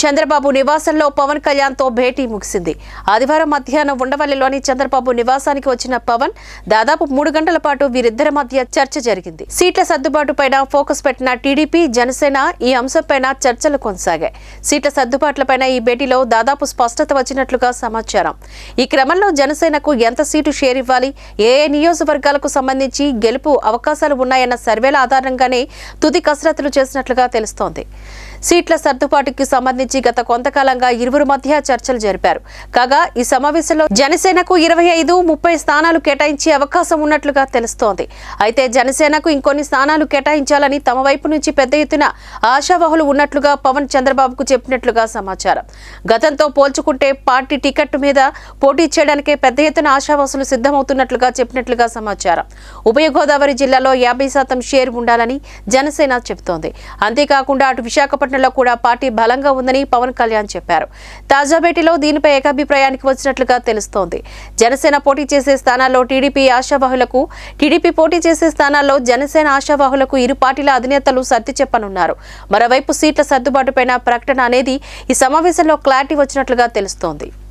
చంద్రబాబు నివాసంలో పవన్ కళ్యాణ్తో భేటీ ముగిసింది. ఆదివారం మధ్యాహ్నం ఉండవల్లిలోని చంద్రబాబు నివాసానికి వచ్చిన పవన్ దాదాపు మూడు గంటల పాటు వీరిద్దరి మధ్య చర్చ జరిగింది. సీట్ల సర్దుబాటు పైన ఫోకస్ పెట్టిన టీడీపీ జనసేన ఈ అంశంపైన చర్చలు కొనసాగాయి. సీట్ల సర్దుబాట్లపైన ఈ భేటీలో దాదాపు స్పష్టత వచ్చినట్లుగా సమాచారం. ఈ క్రమంలో జనసేనకు ఎంత సీటు షేర్ ఇవ్వాలి ఏ ఏ నియోజకవర్గాలకు సంబంధించి గెలుపు అవకాశాలు ఉన్నాయన్న సర్వేల ఆధారంగానే తుది కసరత్తులు చేసినట్లుగా తెలుస్తోంది. సీట్ల సర్దుబాటుకి సంబంధించి గత కొంతకాలంగా ఇరువురు మధ్య చర్చలు జరిపారు. కాగా ఈ సమావేశంలో జనసేనకు ఇరవై ఐదు ముప్పై స్థానాలు కేటాయించే అవకాశం ఉన్నట్లుగా తెలుస్తోంది. అయితే జనసేనకు ఇంకొన్ని స్థానాలు కేటాయించాలని తమ వైపు నుంచి పెద్ద ఎత్తున ఆశావహులు ఉన్నట్లుగా పవన్ చంద్రబాబుకు చెప్పినట్లుగా సమాచారం. గతంతో పోల్చుకుంటే పార్టీ టికెట్ మీద పోటీ చేయడానికే పెద్ద ఎత్తున ఆశావాసులు సిద్ధమవుతున్నట్లుగా చెప్పినట్లుగా సమాచారం. ఉభయ గోదావరి జిల్లాలో యాభై శాతం షేర్ ఉండాలని జనసేన చెబుతోంది. అంతేకాకుండా అటు విశాఖపట్నంలో కూడా పార్టీ బలంగా ఉందని పవన్ కళ్యాణ్ చెప్పారు. తాజా భేటీలో దీనిపై ఏకాభిప్రాయానికి వచ్చినట్లుగా తెలుస్తోంది. జనసేన పోటీ చేసే స్థానాల్లో టీడీపీ ఆశావాహులకు టీడీపీ పోటీ చేసే స్థానాల్లో జనసేన ఆశావాహులకు ఇరు పార్టీల అధినేతలు సర్ది చెప్పనున్నారు. మరోవైపు సీట్ల సర్దుబాటుపైన ప్రకటన అనేది ఈ సమావేశంలో క్లారిటీ వచ్చినట్లుగా తెలుస్తోంది.